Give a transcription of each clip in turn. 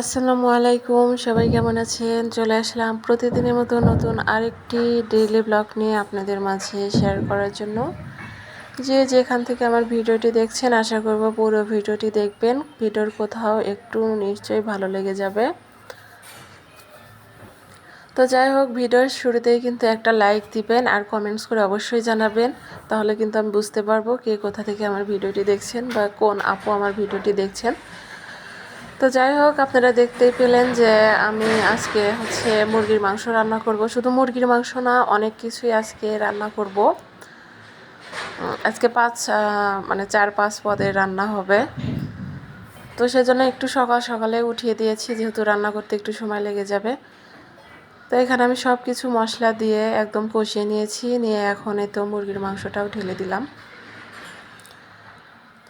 আসসালামু আলাইকুম, সবাই কেমন আছেন? চলে আসলাম প্রতিদিনের মতো নতুন আরেকটি ডেইলি ব্লগ নিয়ে আপনাদের মাঝে শেয়ার করার জন্য। যে যেখান থেকে আমার ভিডিওটি দেখছেন, আশা করব পুরো ভিডিওটি দেখবেন। ভিডিওর কোথাও একটু নিশ্চয়ই ভালো লেগে যাবে। তো যাই হোক, ভিডিওর শুরুতেই কিন্তু একটা লাইক দিবেন আর কমেন্টস করে অবশ্যই জানাবেন। তাহলে কিন্তু আমি বুঝতে পারব কে কোথা থেকে আমার ভিডিওটি দেখছেন বা কোন আপু আমার ভিডিওটি দেখছেন। তো যাই হোক, আপনারা দেখতেই পেলেন যে আমি আজকে হচ্ছে মুরগির মাংস রান্না করব। শুধু মুরগির মাংস না, অনেক কিছুই আজকে রান্না করব। আজকে পাঁচ মানে চার, পাঁচ পদের রান্না হবে। তো সেজন্য একটু সকাল সকালে উঠিয়ে দিয়েছি, যেহেতু রান্না করতে একটু সময় লেগে যাবে। তো এখানে আমি সব কিছু মশলা দিয়ে একদম কষিয়ে নিয়েছি, নিয়ে এখন এই তো মুরগির মাংসটাও ঢেলে দিলাম।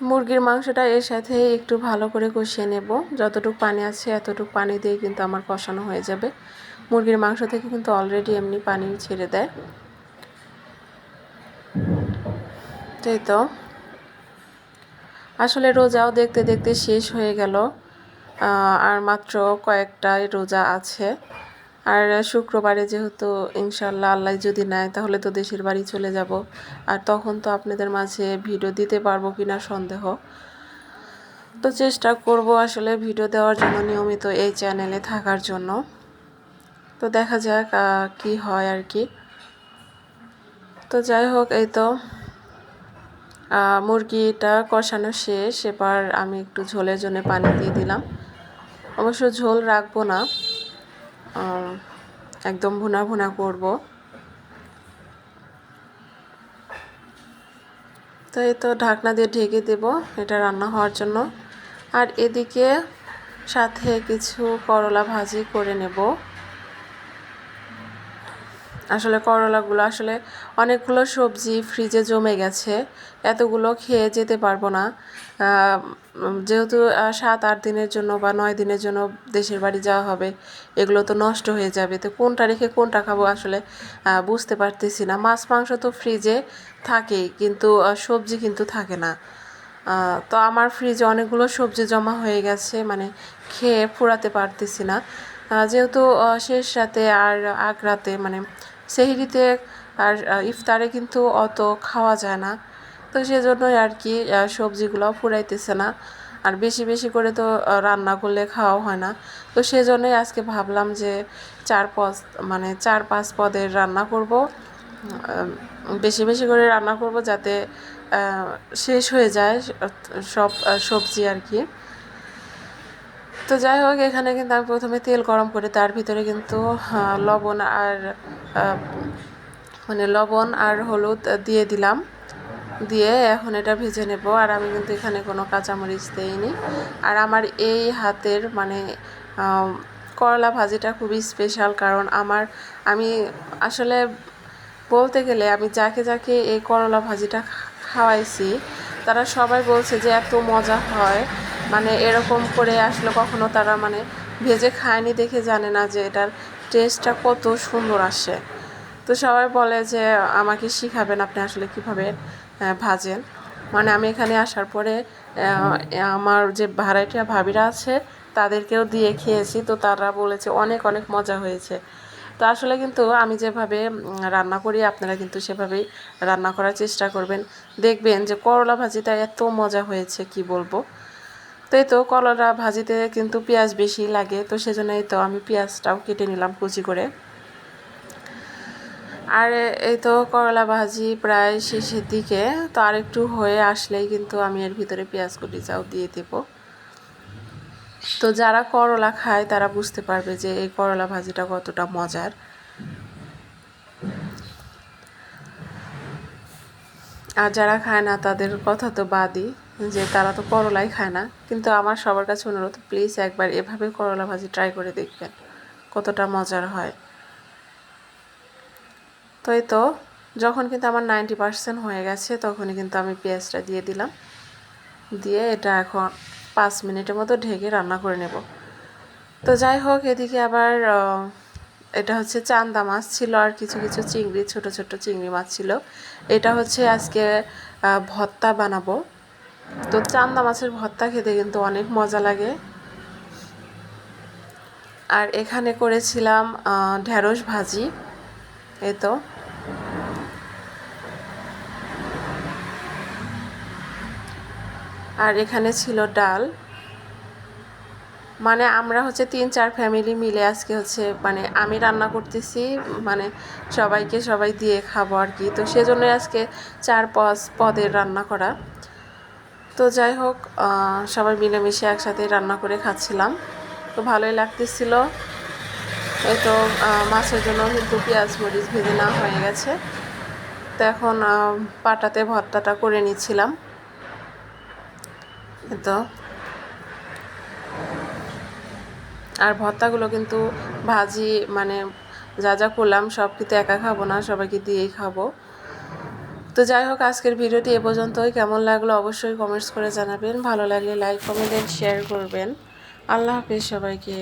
মুরগির মাংসটা এর সাথে একটু ভালো করে কষিয়ে নেব। যতটুকু পানি আছে এতটুকু পানি দিয়ে কিন্তু আমার কষানো হয়ে যাবে। মুরগির মাংস থেকে কিন্তু অলরেডি এমনি পানি ছেড়ে দেয়। তাই তো। আসলে রোজাও দেখতে দেখতে শেষ হয়ে গেল। আর মাত্র কয়েকটাই রোজা আছে। আর শুক্রবারে যেহেতু ইনশাল্লাহ আল্লাহ যদি নেয়, তাহলে তো দেশের বাড়ি চলে যাব। আর তখন তো আপনাদের মাঝে ভিডিও দিতে পারব কিনা সন্দেহ। তো চেষ্টা করব আসলে ভিডিও দেওয়ার জন্য নিয়মিত এই চ্যানেলে থাকার জন্য। তো দেখা যাক কি হয় আর কি। তো যাই হোক, এই তো মুরগিটা কষানো শেষ। এবার আমি একটু ঝোলের জন্য পানি দিয়ে দিলাম। অবশ্য ঝোল রাখব না। একদম ভুনা ভুনা করব। তো এই তো ঢাকনা দিয়ে ঢেকে দেব, এটা রান্না হওয়ার জন্য। আর এদিকে সাথে কিছু করলা ভাজি করে নেব। আসলে করলাগুলো আসলে অনেকগুলো সবজি ফ্রিজে জমে গেছে, এতগুলো খেয়ে যেতে পারব না। যেহেতু সাত আট দিনের জন্য বা নয় দিনের জন্য দেশের বাড়ি যাওয়া হবে, এগুলো তো নষ্ট হয়ে যাবে। তো কোনটা রেখে কোনটা খাব আসলে বুঝতে পারতেছি না। মাছ, মাংস তো ফ্রিজে থাকেই, কিন্তু সবজি কিন্তু থাকে না। তো আমার ফ্রিজে অনেকগুলো সবজি জমা হয়ে গেছে মানে খেয়ে ফুরাতে পারতেছি না। যেহেতু শেষ রাতে আর আগ রাতে মানে সেহরিতে আর ইফতারে কিন্তু অত খাওয়া যায় না। তো সেজন্যই আর কি সবজিগুলো ফুরাইতেছে না। আর বেশি বেশি করে তো রান্না করলে খাওয়া হয় না। তো সেজন্যই আজকে ভাবলাম যে চার পদ মানে চার পাঁচ পদের রান্না করব। বেশি বেশি করে রান্না করব যাতে শেষ হয়ে যায় সব সবজি আর কি। তো যাই হোক, এখানে কিন্তু আমি প্রথমে তেল গরম করে তার ভিতরে কিন্তু লবণ আর মানে লবণ আর হলুদ দিয়ে দিলাম। দিয়ে এখন এটা ভেজে নেব। আর আমি কিন্তু এখানে কোনো কাঁচামরিচ দিইনি। আর আমার এই হাতের মানে করলা ভাজিটা খুবই স্পেশাল কারণ আমার, আমি আসলে বলতে গেলে আমি যাকে যাকে এই করলা ভাজিটা খাওয়াইছি, তারা সবাই বলছে যে এত মজা হয়। মানে এরকম করে আসলে কখনো তারা মানে ভেজে খায়নি দেখে জানে না যে এটার টেস্টটা কত সুন্দর আসে। তো সবাই বলে যে, আমাকে শিখাবেন আপনি আসলে কীভাবে ভাজেন। মানে আমি এখানে আসার পরে আমার যে ভাড়াটিয়া ভাবিরা আছে, তাদেরকেও দিয়ে খেয়েছি। তো তারা বলেছে, অনেক অনেক মজা হয়েছে। তো আসলে কিন্তু আমি যেভাবে রান্না করি, আপনারা কিন্তু সেভাবেই রান্না করার চেষ্টা করবেন। দেখবেন যে করলা ভাজিটা এত মজা হয়েছে, কি বলব? তো এই তো করলা ভাজিতে কিন্তু পেঁয়াজ বেশি লাগে, তো সেজন্যই তো আমি পেঁয়াজটাও কেটে নিলাম কুচি করে। আর এই তো করলা ভাজি প্রায় শেষের দিকে, তো আর একটু হয়ে আসলেই কিন্তু আমি এর ভিতরে পেঁয়াজ কুটি চাও দিয়ে দেব। তো যারা করলা খায় তারা বুঝতে পারবে যে এই করলা ভাজিটা কতটা মজার। আর যারা খায় না তাদের কথা তো বাদই। যে তারা তো করলাই খায় না। কিন্তু আমার সবার কাছে অনুরোধ প্লিজ একবার এভাবে করলা ভাজি ট্রাই করে দেখবেন, কতটা মজার হয়। তো এই তো, যখন কিন্তু আমার নাইনটি পার্সেন্ট হয়ে গেছে, তখনই কিন্তু আমি পেঁয়াজটা দিয়ে দিলাম। দিয়ে এটা এখন পাঁচ মিনিটের মতো ঢেকে রান্না করে নেব। তো যাই হোক, এদিকে আবার এটা হচ্ছে চান্দা মাছ ছিল আর কিছু কিছু চিংড়ি, ছোট ছোট চিংড়ি মাছ ছিল। এটা হচ্ছে আজকে ভত্তা বানাবো। তো চান্দা মাছের ভর্তা খেতে কিন্তু অনেক মজা লাগে। আর এখানে করেছিলাম ঢ্যাঁড়স ভাজি। এই তো। আর এখানে ছিল ডাল। মানে আমরা হচ্ছে তিন চার ফ্যামিলি মিলে আজকে হচ্ছে মানে আমি রান্না করতেছি মানে সবাইকে সবাই দিয়ে খাব আর কি। তো সেজন্য আজকে চার পাঁচ পদের রান্না করা। তো যাই হোক সবাই মিলেমিশে একসাথে রান্না করে খাচ্ছিলাম। তো ভালোই লাগতেছিল। এই তো মাছের জন্য কিন্তু পেঁয়াজ মরিচ ভেজে নেওয়া হয়ে গেছে। তো এখন পাটাতে ভর্তাটা করে নিচ্ছিলাম। তো। আর ভর্তাগুলো কিন্তু ভাজি মানে যা যা করলাম সব কিন্তু একা খাব না, সবাইকে দিয়েই খাব। তো যাই হোক, আজকের ভিডিওটি এ পর্যন্তই। কেমন লাগল অবশ্যই কমেন্টস করে জানাবেন। ভালো লাগলে লাইক কমেন্ট শেয়ার করবেন। আল্লাহ হাফিজ সবাইকে।